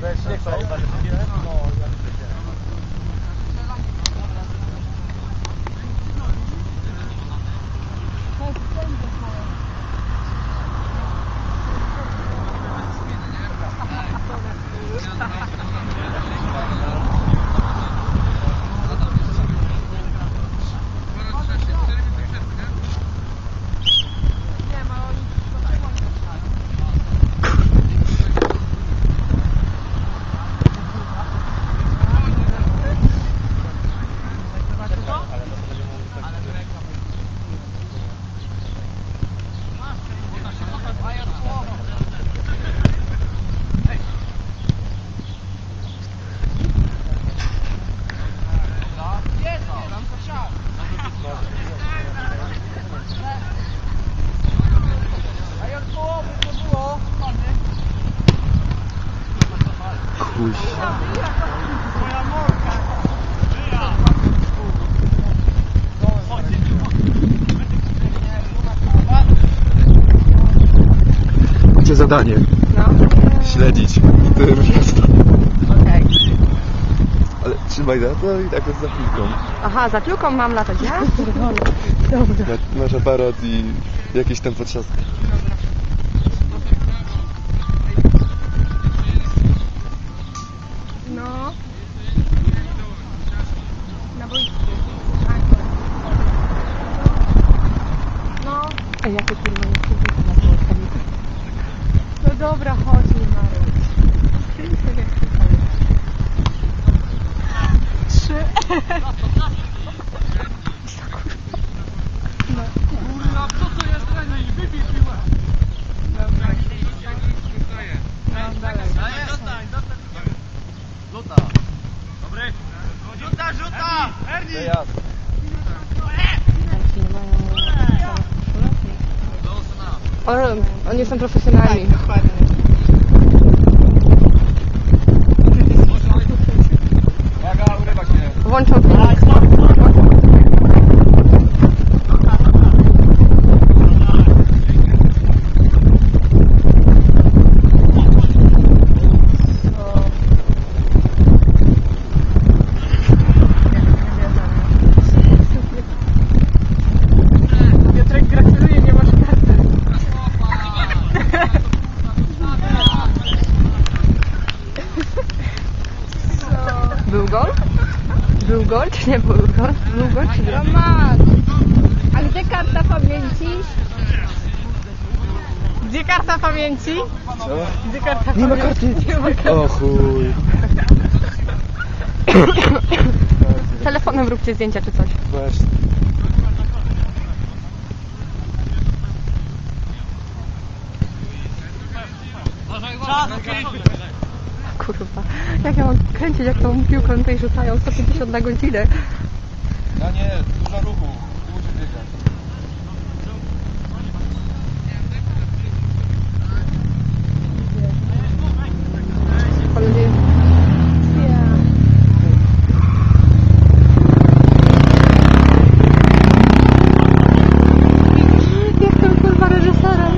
Weź, に Kuś. Macie zadanie No, śledzić tyr miasta. okej. Ale trzymaj na to i tak jest za chwilką. Aha, za piłką mam latać, ja? Dobra. Ma- Masz aparat i jakieś tam potrzaski. No. Ha ha ha. Był gol czy nie był gol? Był gol czy nie? Tomasz, a gdzie karta pamięci? Gdzie karta pamięci? Co? Gdzie karta Nie ma pamięci? karty! Nie ma karty. O chuj. Telefonem róbcie zdjęcia czy coś. Właśnie. Czas. Kurwa. Jak ja mam kręcić, jak tą piłką tutaj rzucają 150 na godzinę? No nie, dużo ruchu. Musisz biegać. Panowie, Jestem kurwa reżyserem.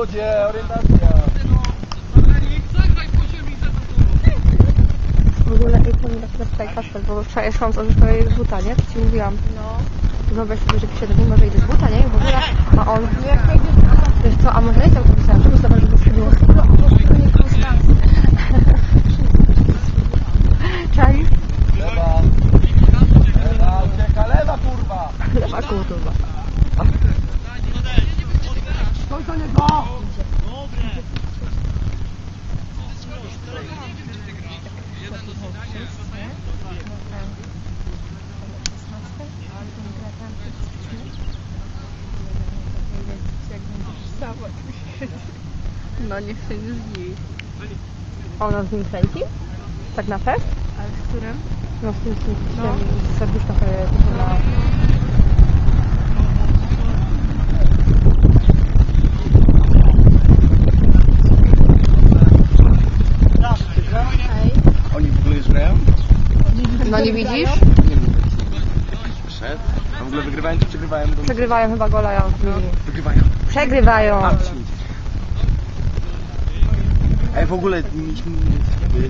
Ludzie, orientacja. W ogóle to mi tak na tutaj kaszel, bo wczoraj szłam z swojej z buta, nie? To ci mówiłam. No. Wyobraź sobie, że pisze do niego, że idzie z buta, nie? I w ogóle, a on... Wiesz co, a może jest autobusem? Czemu zobacz, że to schodziło? Czaisz? Lewa. Lewa, ucieka, lewa kurwa. Lewa kurwa. Stój do niego! No niech się nie. A ona z nim kręci? Tak na fest? Ale w którym? No z tym, z serduszka na... Oni w ogóle już grają? No nie widzisz? Nie wiem, przed. A w ogóle wygrywają czy przegrywają? Przegrywają chyba gola, ja Wygrywają. Przegrywają. A. Ej, w ogóle nie mieliśmy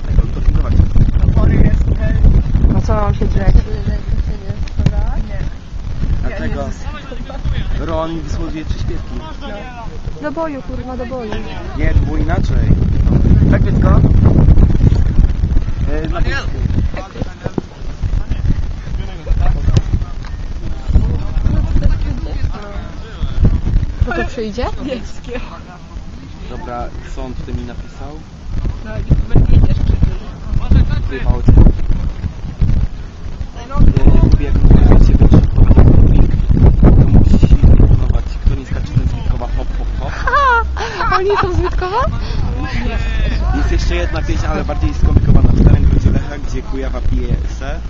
tego dopingować. No co mam się drzeć? Dlatego Ron wysłał dwie trzy śpiewki. Do boju, kurwa, do boju. Nie, to było inaczej. Tak, dziecko? E, na polsku. Kto to przyjdzie? Dobra, co on tutaj mi napisał? No i jedziesz Wyjebało cię. E, Lubię jak ciebie, czy link, to musi proponować, kto nie skacze, ten zbitkowa hop, hop, hop. Oni są z Witkowa? Jest jeszcze jedna pieśń, ale bardziej skomplikowana. W Starym Grodzie Lecha, gdzie Kujawa pije se,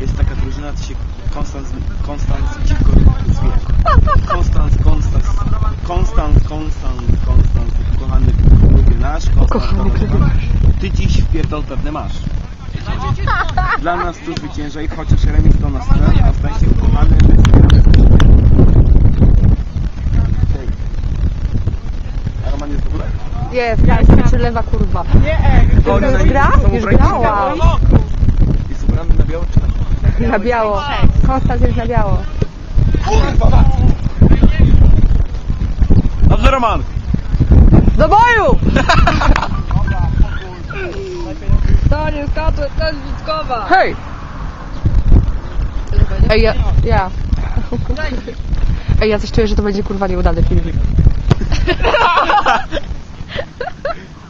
jest taka drużyna, co się Konstans, Konstans dziwko zwie. Konstans, Konstans, Konstans, Konstans, Konstans, nasz, Kochany Ty dziś wpierdol pewne masz. Dla nas tu zwyciężaj, chociaż remis do nas stron, a stań się ukochany, my wspieramy z A Roman jest w ogóle? Jest, ja jestem czy lewa kurwa. To To już gra? Już grała. Jest ubrany na biało czy na Na biało. Konstans jest na biało. Kurwa! Dobrze, Roman! Do boju! To nie skacze, to jest Witkowa. Hej! Ej, ja, ja. Ej, ja coś czuję, że to będzie kurwa nieudany filmik.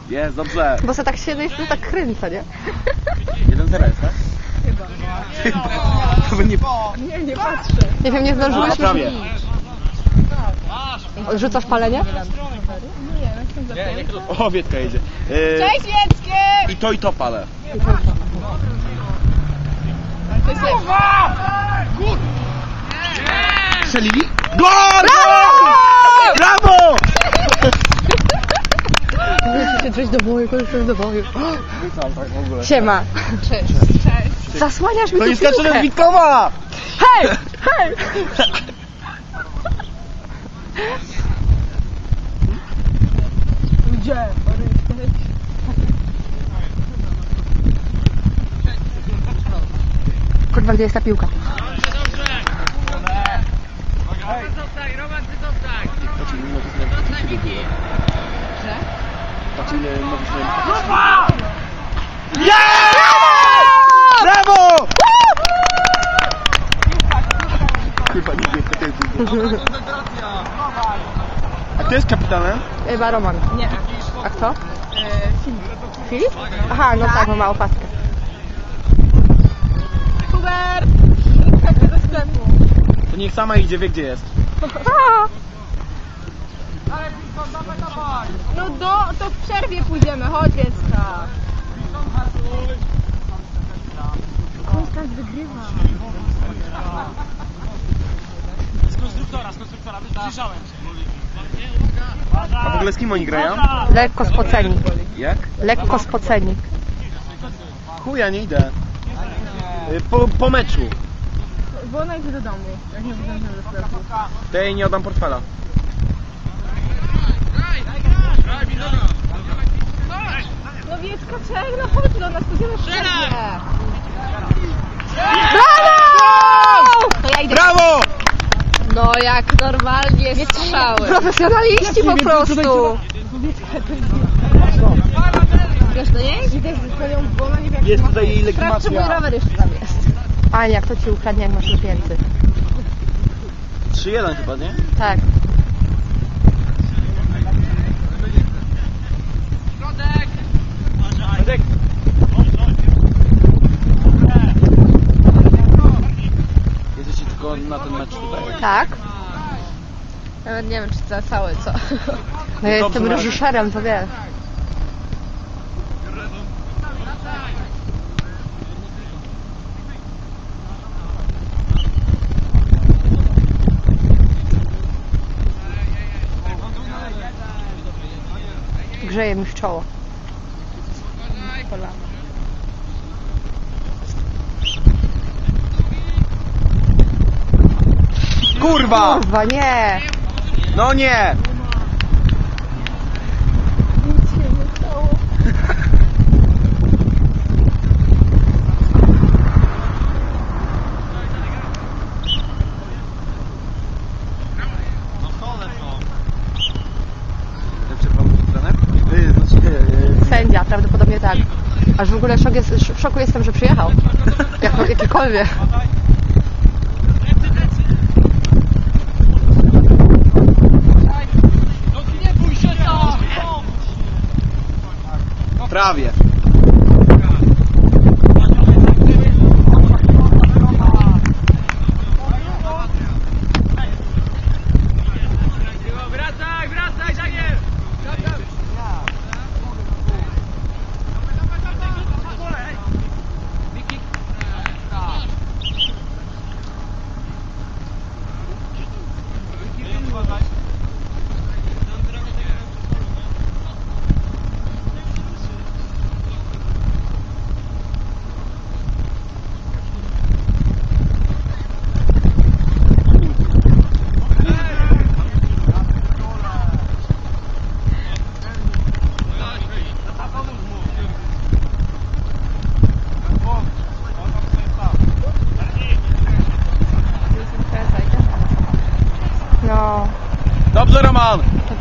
Jest, dobrze. Bo se tak siedzę i się tak kręcę, nie? Jeden zero jest, tak? Chyba. Chyba. nie... Nie, nie patrzę. Nie wiem, nie zdążyłeś Prawie. Rzucasz palenie? O, Wietka jedzie. Yy, Cześć Wieckie! I to, i to palę. To jest Strzelili? Gol! Brawo! Muszę się drzeć do boju, kończę do boju. Siema. Cześć. Cześć. Zasłaniasz mi To tu nie skacze piłkę. do Witkowa! Hej! Hej! Gdzie? Kurwa, gdzie jest ta piłka? Patrz, ile nowych znajomych biegnie. Patrz, ile nowych znajomych Brawo! Kurwa, nie wiem, to jest A kto jest kapitanem? Chyba Roman. Nie. A kto? E, Filip. Filip? Aha, no tak, bo ma opaskę. Hubert! Do sklepu. To niech sama idzie, wie gdzie jest. No do, to w przerwie pójdziemy, chodź dziecka. Konstans wygrywa. A w ogóle z kim oni grają? Lekko spoceni. Jak? Lekko spoceni. Chuja, nie idę. Y, Po, po meczu. Bo ona idzie do domu, jak nie wyjdziemy do sklepu. To ja jej nie oddam portfela. No Wiecka, czek, no chodź do nas, przerwie. Brawo! To ja idę. Brawo! No jak normalnie strzały. Profesjonaliści po prostu. Wiesz, to nie jest? Idę z twoją, bo ona nie wie jak Jest tutaj jej Sprawdź, czy mój legitymacja. rower jeszcze tam jest. Ania, kto ci ukradnie, jak masz lepięcy? 3-1 chyba, nie? Tak. na ten mecz tutaj? Tak. Nawet nie wiem, czy za cały, co. No ja jestem Dobrze. reżyserem, to wiesz. Grzeje mi w czoło. Polana. Kurwa! Kurwa, nie! No nie! Trener? Yy, znaczy, yy, Sędzia, prawdopodobnie tak. Aż w ogóle szok jest, w szoku jestem, że przyjechał. Jak, jakikolwiek. Prawie.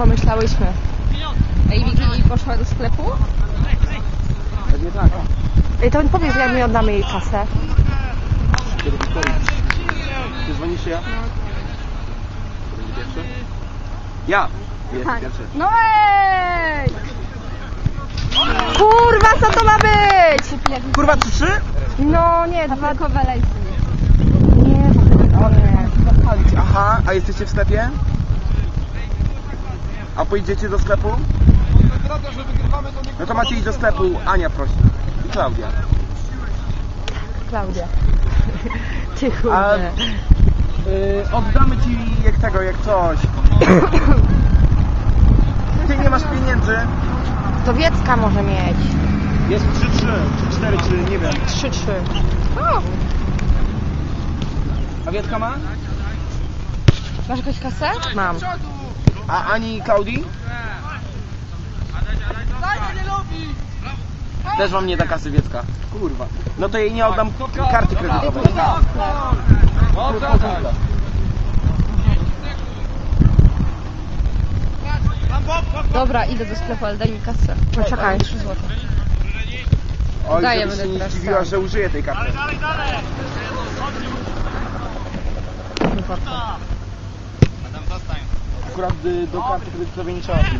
Pomyślałyśmy. Ej, Wiki poszła do sklepu? Pewnie tak. Ej, to powiedz, jak my oddamy jej kasę. Kiedy Wiktorii. Ty dzwonisz ja? Kto będzie pierwszy? Ja! Jest pierwszy. No ej! Kurwa, co to ma być? Kurwa, trzy trzy? No nie, dwa... Lejsy. Nie, nie. Aha, a jesteście w sklepie? A pojedziecie do sklepu? No to macie iść do sklepu. Ania prosi. I Klaudia. Klaudia. Ty A, y, oddamy ci jak tego, jak coś. Ty nie masz pieniędzy. To Wiecka może mieć. Jest 3-3, czy 4 czy nie wiem. 3-3. A Wietka ma? Masz jakąś kasę? Mam. A Ani Klaudii? Też wam nie da kasy Wiecka. Kurwa. No to jej nie oddam karty kredytowej. Dobra, idę do sklepu, ale daj mi kasę. Poczekaj. 3 zł. Oj, Daję, żebyś się będę nie teraz zdziwiła, sam. że użyję tej karty. Akurat y, do karty kredytowej nie trzeba zł.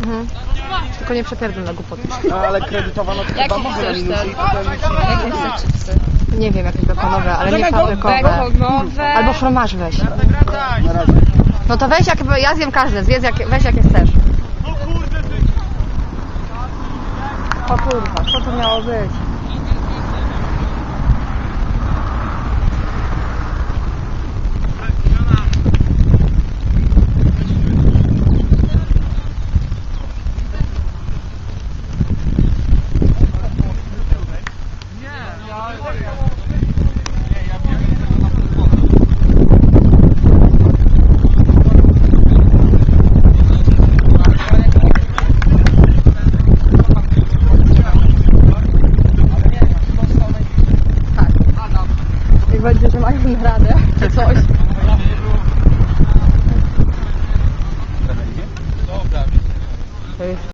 Mhm. Tylko nie przepierdol na głupoty. No ale kredytowa no to chyba mogę na chcesz minusie ten? i potem... Jakie chcesz chipsy? Nie wiem, jakie bekonowe, ale nie fabrykowe. Bekonowe. Albo fromaż weź. Na razie. No to weź, jak, ja zjem każde, zjedz jak, weź jakie chcesz. O kurwa, co to miało być?